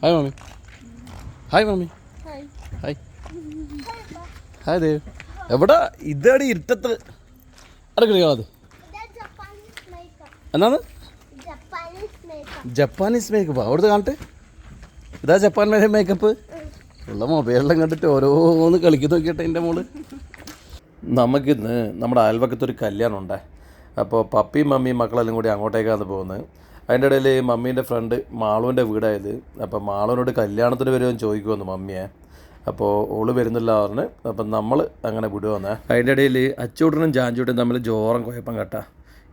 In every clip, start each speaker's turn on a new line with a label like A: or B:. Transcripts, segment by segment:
A: Hi mummy hi mummy
B: hi
A: hi hi Dev എവിടെ? ഇതടി ഇരുട്ടത്ത് അടുക്കളത്
B: ജപ്പാനീസ് മേക്കപ്പ്.
A: എന്നാണ്
B: ജപ്പാനീസ് മേക്കപ്പ്.
A: Japanese makeup. അവിടുത്തെ കാണട്ടെ ഇതാ ജപ്പാൻ മേക്കപ്പ്. ഉള്ള മൊബൈലെല്ലാം കണ്ടിട്ട് ഓരോന്ന് കളിക്കി നോക്കിയിട്ട് എന്റെ മോൾ. നമുക്കിന്ന് നമ്മുടെ അയൽവക്കത്തൊരു കല്യാണം ഉണ്ടേ അപ്പോൾ പപ്പിയും മമ്മിയും മക്കളെല്ലാം കൂടി അങ്ങോട്ടേക്കാണ് പോകുന്നത്. അതിന്റെ ഇടയിൽ മമ്മീന്റെ ഫ്രണ്ട് മാളുവിന്റെ വീടായത്. അപ്പോൾ മാളുവിനോട് കല്യാണത്തിന് വരുമെന്ന് ചോദിക്കുമെന്ന് മമ്മിയെ. അപ്പോൾ ഓൾ വരുന്നില്ല പറഞ്ഞ് അപ്പം നമ്മൾ അങ്ങനെ വിടുവന്നേ. അതിന്റെ ഇടയിൽ അച്ചൂട്ടനും ജാഞ്ചൂട്ടനും തമ്മിൽ ജോറം കുഴപ്പം കേട്ടാ.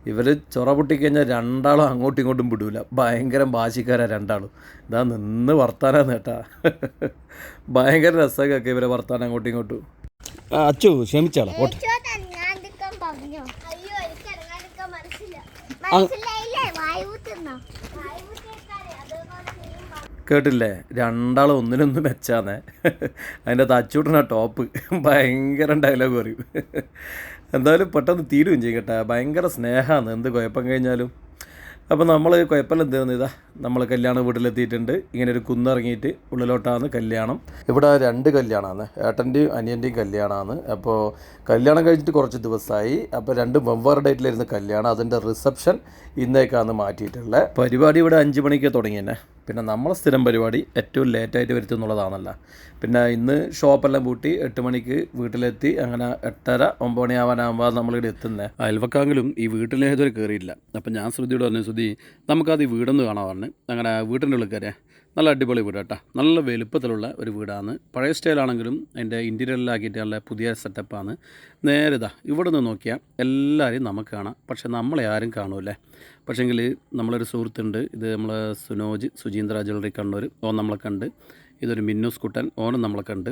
A: ഇവർ ചൊറ പൊട്ടിക്കഴിഞ്ഞാൽ രണ്ടാളും അങ്ങോട്ടും ഇങ്ങോട്ടും വിടൂല. ഭയങ്കര ഭാഷക്കാരാ രണ്ടാളും. ഇതാ നിന്ന് വർത്താനാന്ന് കേട്ടാ. ഭയങ്കര രസമൊക്കെ ഇവരെ വർത്താനം അങ്ങോട്ടും ഇങ്ങോട്ടും. അച്ചു ക്ഷമിച്ചാളാ. പോട്ടെ. കേട്ടില്ലേ? രണ്ടാളും ഒന്നിനൊന്ന് മെച്ചാന്നേ. അതിന്റെ തച്ചൂട്ടനാ ടോപ്പ്. ഭയങ്കര ഡയലോഗ് പറയും. എന്തായാലും പെട്ടെന്ന് തീരുകയും ചെയ്യും ഭയങ്കര സ്നേഹമാണ് എന്ത് കുഴപ്പം കഴിഞ്ഞാലും. അപ്പോൾ നമ്മൾ കുഴപ്പമില്ല എന്ത് ഇതാ നമ്മൾ കല്യാണ വീട്ടിലെത്തിയിട്ടുണ്ട്. ഇങ്ങനെ ഒരു കുന്നിറങ്ങിയിട്ട് ഉള്ളിലോട്ടാണ് കല്യാണം. ഇവിടെ രണ്ട് കല്യാണമാണ് ഏട്ടന്റെയും അനിയന്റെയും കല്യാണമാണ് അപ്പോൾ കല്യാണം കഴിഞ്ഞിട്ട് കുറച്ച് ദിവസമായി അപ്പോൾ രണ്ട് വെവ്വേറെ ഡേറ്റിലായിരുന്നു കല്യാണം അതിന്റെ റിസപ്ഷൻ ഇന്നേക്കാണ് മാറ്റിയിട്ടുള്ളത് പരിപാടി ഇവിടെ അഞ്ച് മണിക്ക് തുടങ്ങി തന്നെ പിന്നെ നമ്മളെ സ്ഥിരം പരിപാടി ഏറ്റവും ലേറ്റായിട്ട് വരുത്തും എന്നുള്ളതാണല്ല. പിന്നെ ഇന്ന് ഷോപ്പെല്ലാം പൂട്ടി എട്ട് മണിക്ക് വീട്ടിലെത്തി അങ്ങനെ എട്ടര ഒമ്പത് മണിയാവാനാകുമ്പോൾ നമ്മളിവിടെ എത്തുന്നത് അയൽവക്കാങ്കിലും ഈ വീട്ടിലേതുവരെ കയറിയില്ല അപ്പം ഞാൻ ശ്രുതിയോട് പറഞ്ഞു ശ്രുതി നമുക്കത് ഈ വീടൊന്ന് കാണാൻ അങ്ങനെ വീട്ടിന്റെ ഉള്ളിൽ കയറിയാൽ നല്ല അടിപൊളി വീട് കേട്ടോ നല്ല വലുപ്പത്തിലുള്ള ഒരു വീടാണ്. പഴയ സ്റ്റൈലാണെങ്കിലും അതിന്റെ ഇന്റീരിയറിലാക്കിയിട്ട് നല്ല പുതിയ സെറ്റപ്പാണ്. നേരെ ഇതാ ഇവിടെ നിന്ന് നോക്കിയാൽ എല്ലാവരെയും നമുക്ക് കാണാം. പക്ഷേ നമ്മളെ ആരും കാണൂല്ലേ? പക്ഷേങ്കിൽ നമ്മളൊരു സുഹൃത്തുണ്ട്. ഇത് നമ്മൾ സുനോജ് സുജീന്ദ്ര ജ്വല്ലറി കണ്ണൂർ ഓൻ നമ്മളെ കണ്ട്. ഇതൊരു മിന്നു കുട്ടൻ. ഓനും നമ്മളെ കണ്ട്.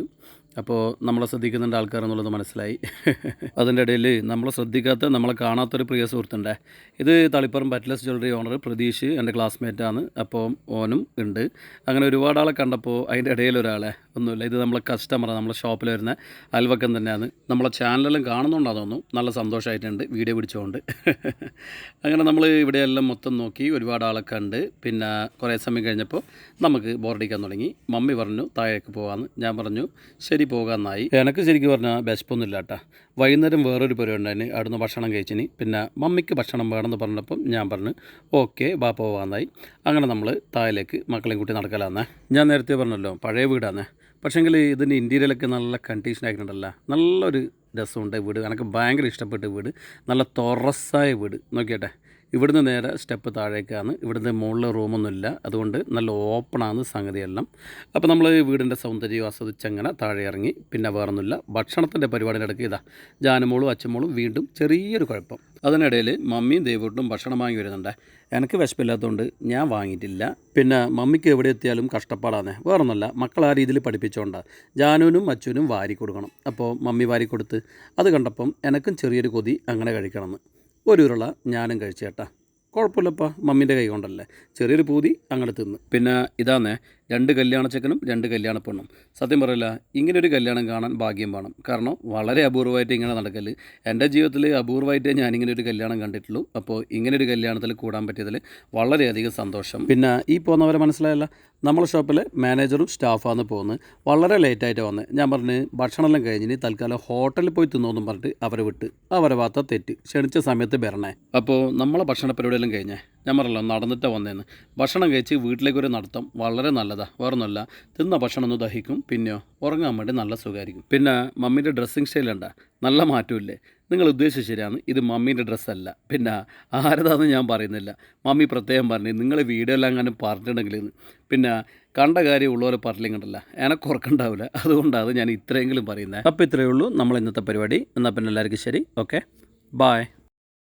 A: അപ്പോൾ നമ്മളെ ശ്രദ്ധിക്കുന്നുണ്ട് ആൾക്കാർ എന്നുള്ളത് മനസ്സിലായി. അതിന്റെ ഇടയിൽ നമ്മളെ ശ്രദ്ധിക്കാത്ത നമ്മളെ കാണാത്തൊരു പ്രിയ സുഹൃത്തുണ്ടേ. ഇത് തളിപ്പറം ബറ്റ്ലസ് ജ്വല്ലറി ഓണർ പ്രതീഷ് എന്റെ ക്ലാസ്മേറ്റാണ് അപ്പോൾ ഓനും ഉണ്ട്. അങ്ങനെ ഒരുപാട് ആളെ കണ്ടപ്പോൾ അതിന്റെ ഇടയിൽ ഒരാളെ ഒന്നുമില്ല ഇത് നമ്മളെ കസ്റ്റമറാണ് നമ്മളെ ഷോപ്പിൽ വരുന്ന അയൽവക്കം തന്നെയാണ്. നമ്മളെ ചാനലെല്ലാം കാണുന്നുണ്ടാ തോന്നുന്നു. നല്ല സന്തോഷമായിട്ടുണ്ട് വീഡിയോ പിടിച്ചുകൊണ്ട് അങ്ങനെ നമ്മൾ ഇവിടെയെല്ലാം മൊത്തം നോക്കി ഒരുപാട് ആളെ കണ്ട് പിന്നെ കുറേ സമയം കഴിഞ്ഞപ്പോൾ നമുക്ക് ബോർഡിക്കാൻ തുടങ്ങി. മമ്മി പറഞ്ഞു താഴേക്ക് പോകാമെന്ന് ഞാൻ പറഞ്ഞു ശരി പോകാമെന്നായി എനിക്ക് ശരിക്കും പറഞ്ഞാൽ വിശപ്പൊന്നുമില്ല കേട്ടോ വൈകുന്നേരം വേറൊരു പരിപാടി ഉണ്ടായിന്. അവിടുന്ന് ഭക്ഷണം കഴിച്ചിന്. പിന്നെ മമ്മിക്ക് ഭക്ഷണം വേണമെന്ന് പറഞ്ഞപ്പം ഞാൻ പറഞ്ഞു ഓക്കെ ബാ പോകാമെന്നായി അങ്ങനെ നമ്മൾ താഴേക്ക് മക്കളെയും കൂട്ടി നടക്കലാന്നേ. ഞാൻ നേരത്തെ പറഞ്ഞല്ലോ പഴയ വീടാന്നേ. പക്ഷേങ്കിൽ ഇതിന്റെ ഇന്റീരിയലൊക്കെ നല്ല കണ്ടീഷൻ ആയിട്ടുണ്ടല്ലോ. നല്ലൊരു രസമുണ്ട് വീട്. എനിക്ക് ഭയങ്കര ഇഷ്ടപ്പെട്ട വീട്. നല്ല തുറസായ വീട്. നോക്കിയട്ടെ. ഇവിടുന്ന് നേരെ സ്റ്റെപ്പ് താഴേക്കാണ്. ഇവിടുന്ന് മുകളിൽ റൂമൊന്നുമില്ല. അതുകൊണ്ട് നല്ല ഓപ്പണാണ് സംഗതിയെല്ലാം. അപ്പോൾ നമ്മൾ വീടിന്റെ സൗന്ദര്യം ആസ്വദിച്ചങ്ങനെ താഴെ ഇറങ്ങി. പിന്നെ വേറൊന്നുമില്ല. ഭക്ഷണത്തിന്റെ പരിപാടിയുടെ ഇടയ്ക്ക് ഇതാ ജാനമോളും അച്ഛമോളും വീണ്ടും ചെറിയൊരു കുഴപ്പം. അതിനിടയിൽ മമ്മിയും ദൈവട്ടും ഭക്ഷണം വാങ്ങി വരുന്നുണ്ട്. എനിക്ക് വിശപ്പില്ലാത്തതുകൊണ്ട് ഞാൻ വാങ്ങിയിട്ടില്ല. പിന്നെ മമ്മിക്ക് എവിടെ എത്തിയാലും കഷ്ടപ്പാടാണ് വേറൊന്നുമല്ല. മക്കൾ ആ രീതിയിൽ പഠിപ്പിച്ചുകൊണ്ടാണ് ജാനുവിനും അച്ഛനും വാരി കൊടുക്കണം അപ്പോൾ മമ്മി വാരി കൊടുത്ത് അത് കണ്ടപ്പം എനിക്കും ചെറിയൊരു കൊതി അങ്ങനെ കഴിക്കണമെന്ന്. ഒരു ഉരുള ഞാനും കഴിച്ചേട്ടാ. കുഴപ്പമില്ലപ്പാ മമ്മീന്റെ കൈ കൊണ്ടല്ലേ. ചെറിയൊരു പൂതി അങ്ങനെ തിന്ന്. പിന്നെ ഇതാന്നേ രണ്ട് കല്യാണ ചെക്കനും രണ്ട് കല്യാണ പെണ്ണും. സത്യം പറയില്ല ഇങ്ങനൊരു കല്യാണം കാണാൻ ഭാഗ്യം വേണം. കാരണം വളരെ അപൂർവമായിട്ട് ഇങ്ങനെ നടക്കൽ. എന്റെ ജീവിതത്തിൽ അപൂർവമായിട്ടേ ഞാൻ ഒരു കല്യാണം കണ്ടിട്ടുള്ളൂ. അപ്പോൾ ഇങ്ങനൊരു ഒരു കല്യാണത്തിൽ കൂടാൻ പറ്റിയതിൽ വളരെയധികം സന്തോഷം. പിന്നെ ഈ പോകുന്നവരെ മനസ്സിലായല്ല നമ്മളെ ഷോപ്പിലെ മാനേജറും സ്റ്റാഫാണ് പോകുന്നത്. വളരെ ലേറ്റായിട്ട് വന്നത്. ഞാൻ പറഞ്ഞ് ഭക്ഷണമെല്ലാം കഴിഞ്ഞിന് തൽക്കാലം ഹോട്ടലിൽ പോയി തിന്നോന്നും പറഞ്ഞിട്ട് അവരെ വിട്ട്. അവരെ ഭാഗത്ത തെറ്റ്. ക്ഷണിച്ച സമയത്ത് വരണേ. അപ്പോൾ നമ്മളെ ഭക്ഷണ പരിപാടിയെല്ലാം കഴിഞ്ഞേ? ഞാൻ പറഞ്ഞല്ലോ നടന്നിട്ടാണ് വന്നേന്ന്. ഭക്ഷണം കഴിച്ച് വീട്ടിലേക്ക് ഒരു നടത്തം വളരെ നല്ലതാ വേറൊന്നുമല്ല. തിന്ന ഭക്ഷണം ഒന്ന് ദഹിക്കും പിന്നെയോ ഉറങ്ങാൻ വേണ്ടി നല്ല സുഖമായിരിക്കും. പിന്നെ മമ്മീന്റെ ഡ്രസ്സിങ് സ്റ്റൈലുണ്ട നല്ല മാറ്റമില്ലേ? നിങ്ങൾ ഉദ്ദേശിച്ച ശരിയാണ്. ഇത് മമ്മീന്റെ ഡ്രസ്സല്ല പിന്നെ ആരതാന്ന് ഞാൻ പറയുന്നില്ല. മമ്മി പ്രത്യേകം പറഞ്ഞു നിങ്ങൾ വീഡിയോ എല്ലാം അങ്ങനെ പറഞ്ഞിട്ടുണ്ടെങ്കിൽ പിന്നെ കണ്ട കാര്യം ഉള്ളവരെ പറഞ്ഞില്ല എനക്ക് ഉറക്കണ്ടാവില്ല അതുകൊണ്ടാണ് ഞാൻ ഇത്രയെങ്കിലും പറയുന്നത് അപ്പോൾ ഇത്രയേ ഉള്ളൂ. നമ്മൾ ഇന്നത്തെ പരിപാടി. എന്നാൽ പിന്നെ എല്ലാവർക്കും ശരി. ഓക്കെ. ബായ്